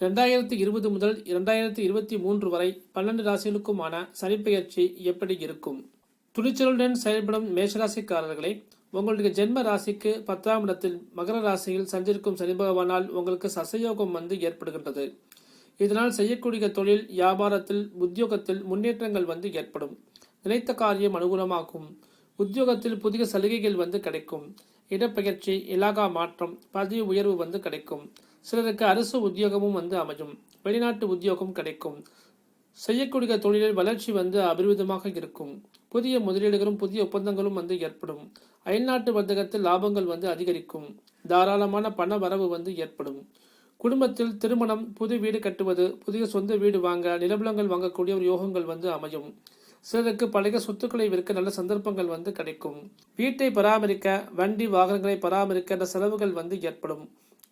இரண்டாயிரத்தி இருபது முதல் இரண்டாயிரத்தி இருபத்தி மூன்று வரை பன்னெண்டு ராசிகளுக்குமான சனிப்பெயர்ச்சி எப்படி இருக்கும்? துணிச்சலுடன் செயல்படும் மேஷராசிக்காரர்களே உங்களுடைய ஜென்ம ராசிக்கு பத்தாம் இடத்தில் மகர ராசியில் சஞ்சரிக்கும் சனி பகவானால் உங்களுக்கு சசயோகம் வந்து ஏற்படுகின்றது. இதனால் செய்யக்கூடிய தொழில் வியாபாரத்தில் உத்தியோகத்தில் முன்னேற்றங்கள் வந்து ஏற்படும். நினைத்த காரியம் அனுகூலமாகும். உத்தியோகத்தில் புதிய சலுகைகள் வந்து கிடைக்கும். இடப்பெயர்ச்சி இலாகா மாற்றம் பதவி உயர்வு வந்து கிடைக்கும். சிலருக்கு அரசு உத்தியோகமும் வந்து அமையும். வெளிநாட்டு உத்தியோகம் கிடைக்கும். செய்யக்கூடிய தொழிலில் வளர்ச்சி வந்து அபரிவிதமாக இருக்கும். புதிய முதலீடுகளும் புதிய ஒப்பந்தங்களும் வந்து ஏற்படும். அயல்நாட்டு வர்த்தகத்தில் லாபங்கள் வந்து அதிகரிக்கும். தாராளமான பண வரவு வந்து ஏற்படும். குடும்பத்தில் திருமணம் புது வீடு கட்டுவது புதிய சொந்த வீடு வாங்க நிலபலங்கள் வாங்கக்கூடிய ஒரு யோகங்கள் வந்து அமையும். சிலருக்கு பழைய சொத்துக்களை விற்க நல்ல சந்தர்ப்பங்கள் வந்து கிடைக்கும். வீட்டை பராமரிக்க வண்டி வாகனங்களை பராமரிக்க அந்த செலவுகள் வந்து ஏற்படும்.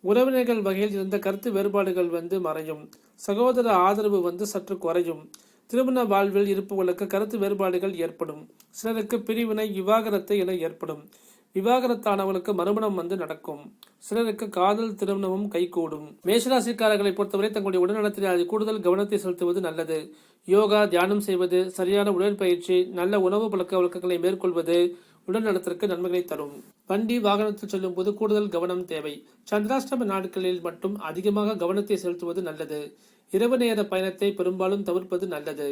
உறவினர்கள் வகையில் இருந்த கருத்து வேறுபாடுகள் வந்து மறையும். சகோதர ஆதரவு வந்து சற்று குறையும். திருமண வாழ்வில் இருப்பவர்களுக்கு கருத்து வேறுபாடுகள் ஏற்படும். சிலருக்கு பிரிவினை விவாகரத்து என ஏற்படும். விவாகரத்தானவர்களுக்கு மறுமணம் வந்து நடக்கும். சிலருக்கு காதல் திருமணமும் கைகூடும். மேஷராசிக்காரர்களை பொறுத்தவரை தங்களுடைய உடல்நலத்தில் அது கூடுதல் கவனத்தை செலுத்துவது நல்லது. யோகா தியானம் செய்வது சரியான உடற்பயிற்சி நல்ல உணவு பழக்க வழக்கங்களை மேற்கொள்வது உடல் நலத்திற்கு நன்மைகளை தரும். வண்டி வாகனத்தில் செல்லும் போது கூடுதல் கவனம் தேவை. சந்திராஷ்டம நாட்களில் மட்டும் அதிகமாக கவனத்தை செலுத்துவது நல்லது. இரவு நேர பயணத்தை பெரும்பாலும் தவிர்ப்பது நல்லது.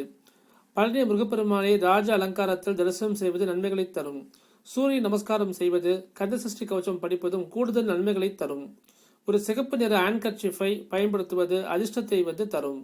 பழனி முருகப்பெருமானை ராஜ அலங்காரத்தில் தரிசனம் செய்வது நன்மைகளை தரும். சூரிய நமஸ்காரம் செய்வது கந்த சஷ்டி கவசம் படிப்பதும் கூடுதல் நன்மைகளை தரும். ஒரு சிகப்பு நிற ஆன்கர்ச்சிஃபை பயன்படுத்துவது அதிர்ஷ்டத்தை வந்து தரும்.